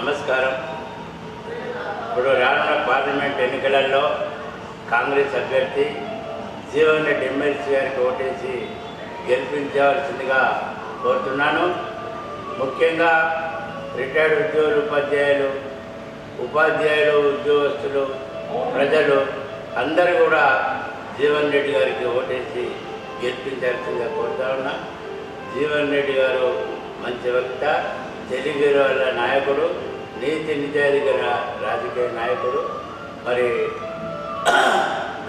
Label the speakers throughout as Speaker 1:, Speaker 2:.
Speaker 1: నమస్కారం. ఇప్పుడు రానున్న పార్లమెంట్ ఎన్నికలలో కాంగ్రెస్ అభ్యర్థి జీవన్ రెడ్డి ఎమ్మెల్సీ గారికి ఓటేసి గెలిపించవలసిందిగా కోరుతున్నాను. ముఖ్యంగా రిటైర్డ్ ఉద్యోగులు ఉపాధ్యాయులు ఉపాధ్యాయులు ఉద్యోగస్తులు ప్రజలు అందరూ కూడా జీవన్ రెడ్డి గారికి ఓటేసి గెలిపించాల్సిందిగా కోరుతా ఉన్నా. జీవన్ రెడ్డి గారు మంచి వక్త తెలుగు వాళ్ళ నాయకుడు. నీతి నిజాయితీ గల రాజకీయ నాయకుడు మరి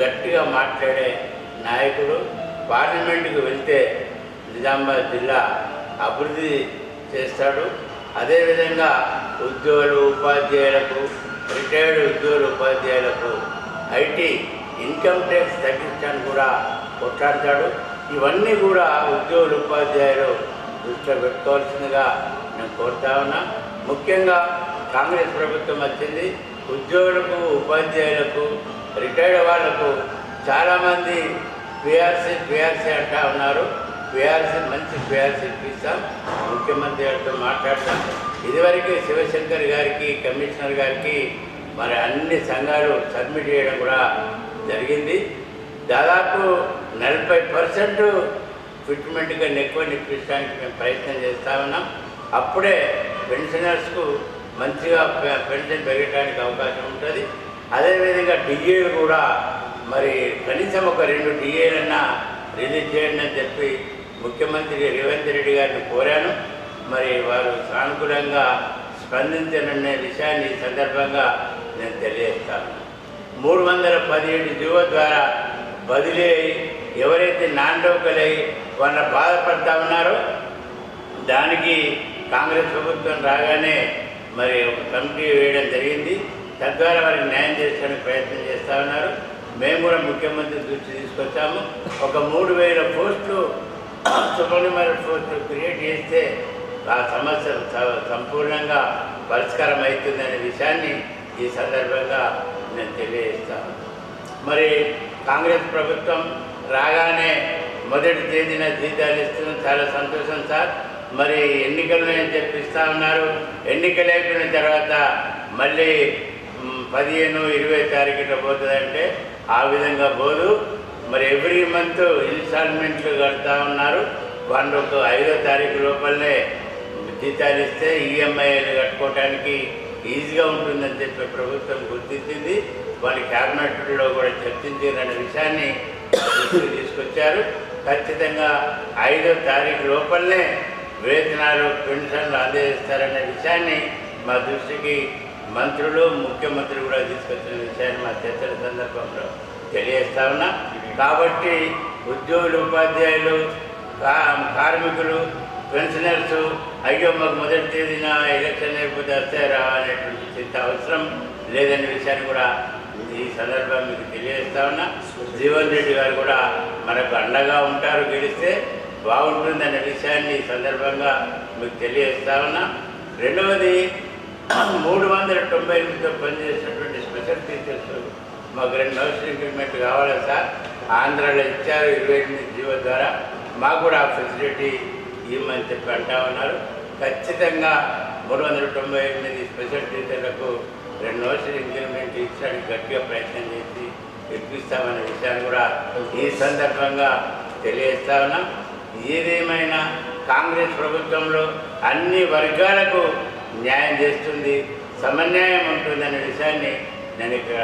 Speaker 1: గట్టిగా మాట్లాడే నాయకుడు పార్లమెంటుకు వెళ్తే నిజామాబాద్ జిల్లా అభివృద్ధి చేస్తాడు. అదేవిధంగా ఉద్యోగులు ఉపాధ్యాయులకు రిటైర్డ్ ఉద్యోగులు ఉపాధ్యాయులకు ఐటీ ఇన్కమ్ ట్యాక్స్ తగ్గించడానికి కూడా కొట్లాడతాడు. ఇవన్నీ కూడా ఉద్యోగులు ఉపాధ్యాయులు దృష్టిలో పెట్టుకోవాల్సిందిగా నేను కోరుతా ఉన్నా. ముఖ్యంగా కాంగ్రెస్ ప్రభుత్వం వచ్చింది. ఉద్యోగులకు ఉపాధ్యాయులకు రిటైర్డ్ వాళ్ళకు చాలామంది పిఆర్సీ పిఆర్సీ అంటా ఉన్నారు. పిఆర్సీ మంచి పిఆర్సీ ఇప్పిస్తాం ముఖ్యమంత్రి గారితో మాట్లాడతాం. ఇదివరకే శివశంకర్ గారికి కమిషనర్ గారికి మరి అన్ని సంఘాలు సబ్మిట్ చేయడం కూడా జరిగింది. దాదాపు నలభై పర్సెంట్ ఫిట్మెంట్గా కన్నా ఎక్కువ నిప్పించడానికి మేము ప్రయత్నం చేస్తా ఉన్నాం. అప్పుడే పెన్షనర్స్కు మంచిగా పె- పెన్షన్ పెరగడానికి అవకాశం ఉంటుంది. అదేవిధంగా డిఏలు కూడా మరి కనీసం ఒక రెండు డిఏలన్నా రిలీజ్ చేయండి అని చెప్పి ముఖ్యమంత్రి రేవంత్ రెడ్డి గారిని కోరాను. మరి వారు సానుకూలంగా స్పందించననే విషయాన్ని ఈ సందర్భంగా నేను తెలియజేస్తాను. మూడు వందల పదిహేడు జీవో ద్వారా బదిలీ ఎవరైతే నాన్ అయి వాళ్ళ బాధపడతా ఉన్నారో దానికి కాంగ్రెస్ ప్రభుత్వం రాగానే మరి ఒక కమిటీ వేయడం జరిగింది. తద్వారా వారికి న్యాయం చేసడానికి ప్రయత్నం చేస్తా ఉన్నారు. మేము కూడా ముఖ్యమంత్రి దృష్టి తీసుకొచ్చాము. ఒక మూడు వేల పోస్టులు సూపర్నూమరీ పోస్టులు క్రియేట్ చేస్తే ఆ సమస్య స- సంపూర్ణంగా పరిష్కారం అవుతుందనే విషయాన్ని ఈ సందర్భంగా నేను తెలియజేస్తాను మరి కాంగ్రెస్ ప్రభుత్వం రాగానే మొదటి తేదీన జీతాలు ఇస్తున్నాం. చాలా సంతోషం సార్. మరి ఎన్నికలు అని చెప్పిస్తా ఉన్నారు. ఎన్నికలు అయిపోయిన తర్వాత మళ్ళీ పదిహేను ఇరవై తారీఖున పోతుందంటే ఆ విధంగా పోదు. మరి ఎవ్రీ మంత్ ఇన్స్టాల్మెంట్లు కడతా ఉన్నారు. వాళ్ళు ఒక ఐదో తారీఖు లోపలనే జీతాలు ఇస్తే ఈఎంఐలు కట్టుకోవడానికి ఈజీగా ఉంటుందని చెప్పి ప్రభుత్వం గుర్తించింది. వారి క్యాబినెట్లో కూడా చర్చించారనే విషయాన్ని తీసుకొచ్చారు. ఖచ్చితంగా ఐదో తారీఖు లోపలనే వేతనాలు పెన్షన్లు అందజేస్తారనే విషయాన్ని మా దృష్టికి మంత్రులు ముఖ్యమంత్రి కూడా తీసుకొచ్చిన విషయాన్ని మా చర్చల సందర్భంలో తెలియజేస్తా ఉన్నా. కాబట్టి ఉద్యోగులు ఉపాధ్యాయులు కా- కార్మికులు పెన్షనర్స్ అయ్యో మాకు మొదటి తేదీన ఎలక్షన్ లేకపోతే వస్తారా అనేటువంటి చింత అవసరం లేదనే విషయాన్ని కూడా ఈ సందర్భం మీకు తెలియజేస్తా ఉన్నా. జీవన్ రెడ్డి గారు కూడా మనకు అండగా ఉంటారు గెలిస్తే బాగుంటుందనే విషయాన్ని ఈ సందర్భంగా మీకు తెలియజేస్తా ఉన్నా. రెండవది మూడు వందల తొంభై ఎనిమిదితో పనిచేసినటువంటి స్పెషల్ టీచర్స్ మాకు రెండు హౌస్ ఇంక్రిమెంట్ కావాలి సార్. ఆంధ్రాలో ఇచ్చారు ఇరవై ఎనిమిది జీవో ద్వారా. మాకు కూడా ఆ ఫెసిలిటీ ఇవ్వమని చెప్పి అంటా ఉన్నారు. ఖచ్చితంగా మూడు వందల తొంభై ఎనిమిది స్పెషల్ టీచర్లకు రెండు రోజులు ఇంక్రిమెంట్ ఇచ్చడానికి గట్టిగా ప్రయత్నం చేసి ఇప్పిస్తామనే విషయాన్ని కూడా ఈ సందర్భంగా తెలియజేస్తా ఉన్నాం. ఏదేమైనా కాంగ్రెస్ ప్రభుత్వంలో అన్ని వర్గాలకు న్యాయం చేస్తుంది సమన్యాయం ఉంటుందనే విషయాన్ని నేను ఇక్కడ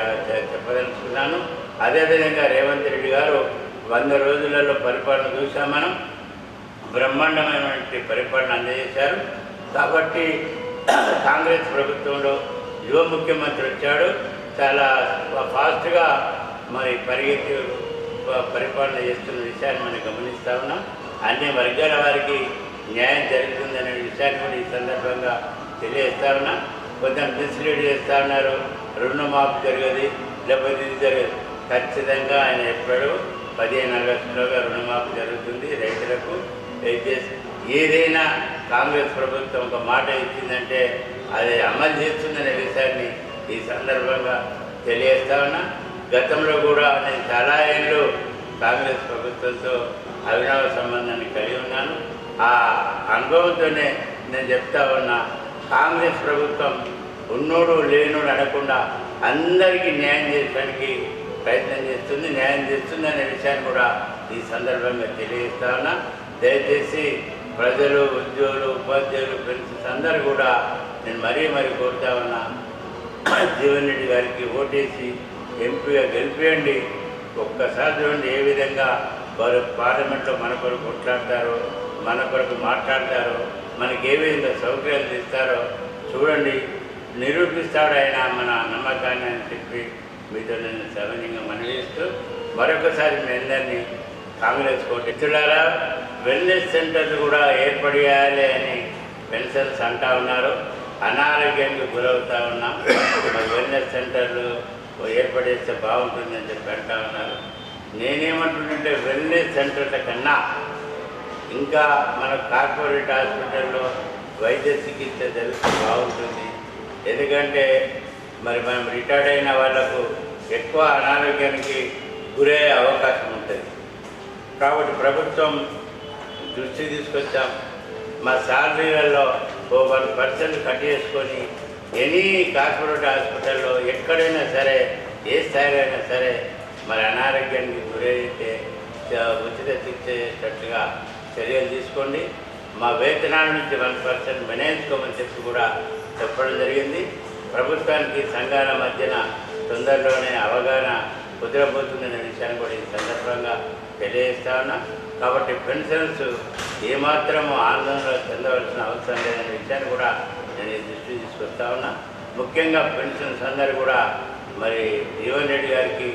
Speaker 1: చెప్పదలుచుకున్నాను. అదేవిధంగా రేవంత్ రెడ్డి గారు వంద రోజులలో పరిపాలన చూసాం మనం. బ్రహ్మాండమైనటువంటి పరిపాలన అందజేశారు. కాబట్టి కాంగ్రెస్ ప్రభుత్వంలో యువ ముఖ్యమంత్రి వచ్చాడు. చాలా ఫాస్ట్గా మరి పరిగెత్తి పరిపాలన చేస్తున్న విషయాన్ని మనం గమనిస్తా ఉన్నాం. అన్ని వర్గాల వారికి న్యాయం జరుగుతుందనే విషయాన్ని కూడా ఈ సందర్భంగా తెలియజేస్తా ఉన్నా. కొంచెం మిస్లీడ్ చేస్తా ఉన్నారు. రుణమాఫీ జరగదు లేకపోతే ఇది జరగదు. ఖచ్చితంగా ఆయన ఎప్పుడు పదిహేను ఆగస్టులోగా రుణమాఫీ జరుగుతుంది రైతులకు. ఏదైనా కాంగ్రెస్ ప్రభుత్వం ఒక మాట ఇచ్చిందంటే అది అమలు చేస్తుందనే విషయాన్ని ఈ సందర్భంగా తెలియజేస్తా ఉన్నా. గతంలో కూడా నేను చాలా ఏళ్ళు కాంగ్రెస్ ప్రభుత్వంతో అవినావ సంబంధాన్ని కలిగి ఉన్నాను. ఆ అనుభవంతోనే నేను చెప్తా ఉన్నా కాంగ్రెస్ ప్రభుత్వం ఉన్నోడు లేనోడు అనకుండా అందరికీ న్యాయం చేయడానికి ప్రయత్నం చేస్తుంది న్యాయం చేస్తుంది అనే విషయాన్ని కూడా ఈ సందర్భంగా తెలియజేస్తా ఉన్నా. దయచేసి ప్రజలు ఉద్యోగులు ఉపాధ్యాయులు ఫ్రెండ్స్ అందరూ కూడా నేను మరీ మరీ కోరుతా ఉన్నా జీవన్ రెడ్డి గారికి ఓటేసి ఎంపీగా గెలిపేయండి. ఒక్కసారి చూడండి ఏ విధంగా వారు పార్లమెంట్లో మన కొరకు కొట్లాడతారో మన కొరకు మాట్లాడతారో మనకి ఏ విధంగా సౌకర్యాలు ఇస్తారో చూడండి. నిరూపిస్తాడు ఆయన మన నమ్మకాన్ని అని చెప్పి మీతో నేను సవనీయంగా మనవిస్తూ మరొకసారి మీ అందరినీ కాంగ్రెస్ కోటిస్తులారా వెల్నెస్ సెంటర్లు కూడా ఏర్పడేయాలి అని పెన్షన్స్ అంటా ఉన్నారు. అనారోగ్యానికి గురవుతా ఉన్నాం. మరి వెల్నెస్ సెంటర్లు ఏర్పడేస్తే బాగుంటుందని చెప్పి అంటా ఉన్నారు. నేనేమంటుంటే వెల్నెస్ సెంటర్ల కన్నా ఇంకా మన కార్పొరేట్ హాస్పిటల్లో వైద్య చికిత్స జరిగితే బాగుంటుంది. ఎందుకంటే మరి మనం రిటైర్డ్ అయిన వాళ్ళకు ఎక్కువ అనారోగ్యానికి గురయ్యే అవకాశం ఉంటుంది. కాబట్టి ప్రభుత్వం దృష్టి తీసుకొచ్చాం. మా శాలరీలలో ఓ వన్ పర్సెంట్ కట్ చేసుకొని ఎనీ కార్పొరేట్ హాస్పిటల్లో ఎక్కడైనా సరే ఏ స్థాయిలో అయినా సరే మరి అనారోగ్యానికి గురైతే ఉచిత చికిత్స చేసేటట్టుగా చర్యలు తీసుకోండి. మా వేతనాల నుంచి వన్ పర్సెంట్ మినహాయించుకోమని చెప్పి కూడా చెప్పడం జరిగింది. ప్రభుత్వానికి సంఘాల మధ్యన తొందరలోనే అవగాహన కుదరబోతుందనే విషయాన్ని కూడా ఈ సందర్భంగా తెలియజేస్తా ఉన్నా. కాబట్టి పెన్షన్స్ ఏమాత్రము ఆందోళన చెందవలసిన అవసరం లేదనే విషయాన్ని కూడా నేను ఈ తీసుకొస్తా ఉన్నా. ముఖ్యంగా పెన్షన్స్ అందరూ కూడా మరి జీవన్ రెడ్డి గారికి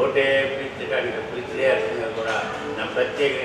Speaker 1: ఓటేపించడానికి కృషి చేయాల్సిందిగా కూడా నా ప్రత్యేక